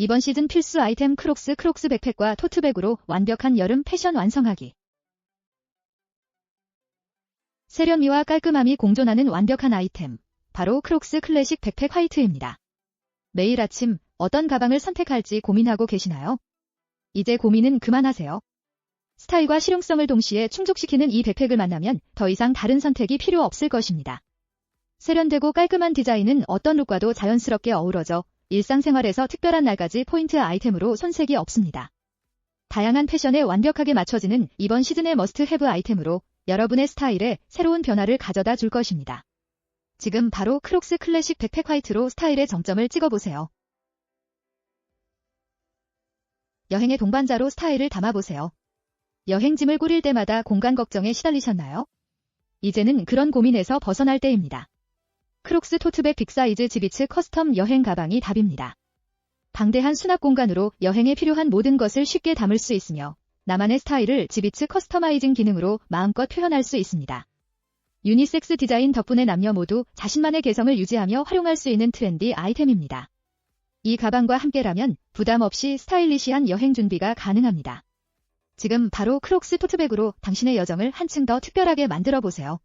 이번 시즌 필수 아이템 크록스 크록스 백팩과 토트백으로 완벽한 여름 패션 완성하기. 세련미와 깔끔함이 공존하는 완벽한 아이템. 바로 크록스 클래식 백팩 화이트입니다. 매일 아침 어떤 가방을 선택할지 고민하고 계시나요? 이제 고민은 그만하세요. 스타일과 실용성을 동시에 충족시키는 이 백팩을 만나면 더 이상 다른 선택이 필요 없을 것입니다. 세련되고 깔끔한 디자인은 어떤 룩과도 자연스럽게 어우러져 일상생활에서 특별한 날까지 포인트 아이템으로 손색이 없습니다. 다양한 패션에 완벽하게 맞춰지는 이번 시즌의 머스트 헤브 아이템으로 여러분의 스타일에 새로운 변화를 가져다 줄 것입니다. 지금 바로 크록스 클래식 백팩 화이트로 스타일의 정점을 찍어보세요. 여행의 동반자로 스타일을 담아보세요. 여행짐을 꾸릴 때마다 공간 걱정에 시달리셨나요? 이제는 그런 고민에서 벗어날 때입니다. 크록스 토트백 빅사이즈 지비츠 커스텀 여행 가방이 답입니다. 방대한 수납 공간으로 여행에 필요한 모든 것을 쉽게 담을 수 있으며 나만의 스타일을 지비츠 커스터마이징 기능으로 마음껏 표현할 수 있습니다. 유니섹스 디자인 덕분에 남녀 모두 자신만의 개성을 유지하며 활용할 수 있는 트렌디 아이템입니다. 이 가방과 함께라면 부담 없이 스타일리시한 여행 준비가 가능합니다. 지금 바로 크록스 토트백으로 당신의 여정을 한층 더 특별하게 만들어 보세요.